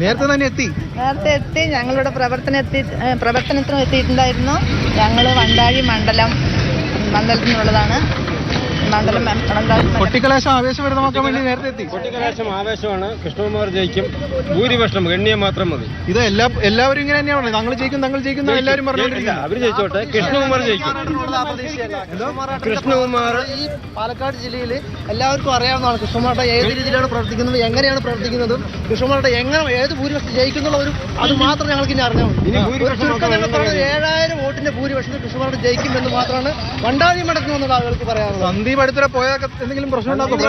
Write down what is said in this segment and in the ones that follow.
നേരത്തെ തന്നെ എത്തി? നേരത്തെ എത്തി ഞങ്ങളുടെ പ്രവർത്തനം എത്തി പ്രവർത്തനത്തിനും എത്തിയിട്ടുണ്ടായിരുന്നു ഞങ്ങൾ വണ്ടാഴി മണ്ഡലം മണ്ഡലത്തിൽ നിന്നുള്ളതാണ് മണ്ഡലം കൊട്ടിക്കലാശം വേണ്ടി നേരത്തെ എത്തി. കൊട്ടിക്കലാശം ആവേശമാണ്. കൃഷ്ണകുമാർ ജയിക്കും. ഭൂരിപക്ഷം ഗണ്യം മാത്രം മതി. ഇത് എല്ലാ എല്ലാവരും ഇങ്ങനെ തന്നെയാണ് പറഞ്ഞത്. തങ്ങൾ ജയിക്കും തങ്ങൾ ജയിക്കുന്ന എല്ലാവരും ഇല്ല, അവർ അവർ ജയിച്ചോട്ടെ. കൃഷ്ണകുമാർ ജയിക്കും. കൃഷ്ണകുമാർ ഈ പാലക്കാട് ജില്ലയിൽ എല്ലാവർക്കും അറിയാവുന്നതാണ് കൃഷ്ണമാരുടെ ഏത് രീതിയിലാണ് പ്രവർത്തിക്കുന്നത് എങ്ങനെയാണ് പ്രവർത്തിക്കുന്നതും കൃഷ്ണമാരുടെ എങ്ങനെ ഏത് ഭൂരിപക്ഷം ജയിക്കുന്നുള്ള ഒരു അത് മാത്രം ഞങ്ങൾക്ക് ഇനി അറിഞ്ഞാൽ മതി. ഏഴായിരം വോട്ടിന്റെ ഭൂരിപക്ഷത്തിൽ കൃഷ്ണമാരുടെ ജയിക്കുമെന്ന് മാത്രമാണ് വണ്ടാതി വന്നത് ആളുകൾക്ക് പറയാനുള്ളത്. സന്ദീപ് അടുത്തിടെ പോയാൽ എന്തെങ്കിലും പ്രശ്നം ഉണ്ടാക്കും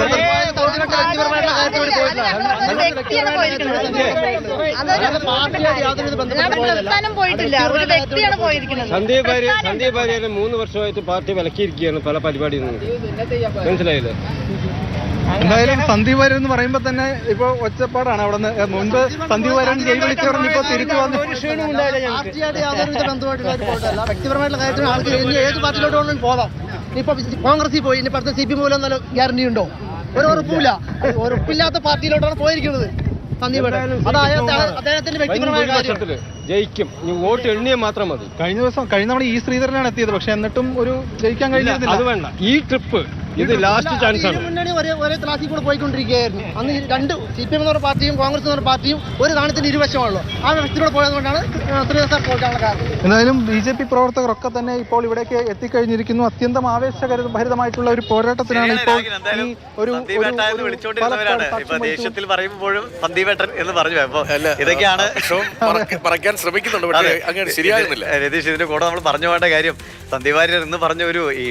സന്ദീപ് ഭാര്യ സന്ദീപ് ഭാര്യയെ മൂന്ന് വർഷമായിട്ട് പാർട്ടി വിലക്കിയിരിക്കുകയാണ് പല പരിപാടിയിൽ നിന്ന് മനസ്സിലായില്ലേ എന്തായാലും സന്ദീപ് വാര്യർ എന്ന് പറയുമ്പോ തന്നെ ഇപ്പൊ ഒച്ചപ്പാടാണ് അവിടെ നിന്ന് മുൻപ് സന്ദീപ് വാര്യർ ജയിൽ വിളിച്ചവർ ഇപ്പൊ തിരിച്ചു വന്നു വ്യക്തിപരമായിട്ടുള്ള കാര്യത്തിന് ആൾക്ക് ഏത് പാർട്ടിയിലോട്ട് പോകാം കോൺഗ്രസിൽ പോയി ഇനി പറഞ്ഞ സി പി മൂലം നല്ല ഗ്യാരണ്ടി ഉണ്ടോ? ഒരു ഉറപ്പില്ല ഉറപ്പില്ലാത്ത പാർട്ടിയിലോട്ടാണ് പോയിരിക്കുന്നത്. ജയിക്കും. വോട്ട് എണ്ണിയ മാത്രം മതി. കഴിഞ്ഞ ദിവസം കഴിഞ്ഞ തവണ ഈ ശ്രീധരനാണ് എത്തിയത്. പക്ഷെ എന്നിട്ടും ഒരു ജയിക്കാൻ അത് വേണ്ട. ഈ ട്രിപ്പ് ഇത് ലാസ്റ്റ് ചാൻസ് ആണ്. മുന്നണി ഒരേ ഒരേ ക്ലാസ്സിൽ കൂടെ പോയിക്കൊണ്ടിരിക്കുകയായിരുന്നു. അന്ന് രണ്ട് സി പി എം എന്ന് പറഞ്ഞ പാർട്ടിയും കോൺഗ്രസ് എന്ന് പറഞ്ഞ പാർട്ടിയും ഒരു നാണയത്തിന്റെ ഇരുവശമാണല്ലോ. ആ വ്യക്തിയോട് പോയതുകൊണ്ടാണ് ശ്രീധർ തോറ്റാനുള്ള കാരണം. എന്തായാലും ബി ജെ പി പ്രവർത്തകരൊക്കെ തന്നെ ഇപ്പോൾ ഇവിടേക്ക് എത്തിക്കഴിഞ്ഞിരിക്കുന്നു. അത്യന്തം ആവേശകരഭരിതമായിട്ടുള്ള ഒരു പോരാട്ടത്തിനാണ് ഇപ്പോൾ ഈ ഒരു പറയുമ്പോഴും സന്ദീപേട്ടൻ എന്ന് പറഞ്ഞു. അപ്പൊ ഇതൊക്കെയാണ് ശ്രമിക്കുന്നുണ്ട് പക്ഷേ അതെ. അങ്ങനെ ശരിയാകുന്നില്ല. രതീഷ് ഇതിന്റെ കൂടെ നമ്മൾ പറഞ്ഞു പോകേണ്ട കാര്യം സന്ദീപ് വാര്യർ എന്ന് പറഞ്ഞ ഒരു ഈ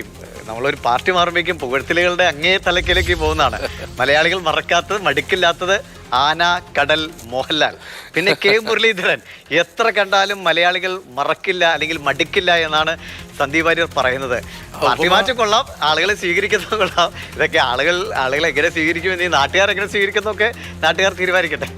നമ്മളൊരു പാർട്ടി മാറുമ്പോഴേക്കും പുകഴ്ത്തലുകളുടെ അങ്ങേ തലക്കിലേക്ക് പോകുന്നതാണ്. മലയാളികൾ മറക്കാത്തത് മടുക്കില്ലാത്തത് ആന കടൽ മോഹൻലാൽ. പിന്നെ കെ. മുരളീധരൻ. എത്ര കണ്ടാലും മലയാളികൾ മറക്കില്ല അല്ലെങ്കിൽ മടുക്കില്ല എന്നാണ് സന്ദീപ് വാര്യർ പറയുന്നത്. പാർട്ടി മാറ്റം കൊള്ളാം ആളുകളെ സ്വീകരിക്കുന്ന കൊള്ളാം. ഇതൊക്കെ ആളുകൾ ആളുകളെ എങ്ങനെ സ്വീകരിക്കുമെന്ന് ഈ നാട്ടുകാർ എങ്ങനെ സ്വീകരിക്കുന്നൊക്കെ നാട്ടുകാർ തീരുമാനിക്കട്ടെ.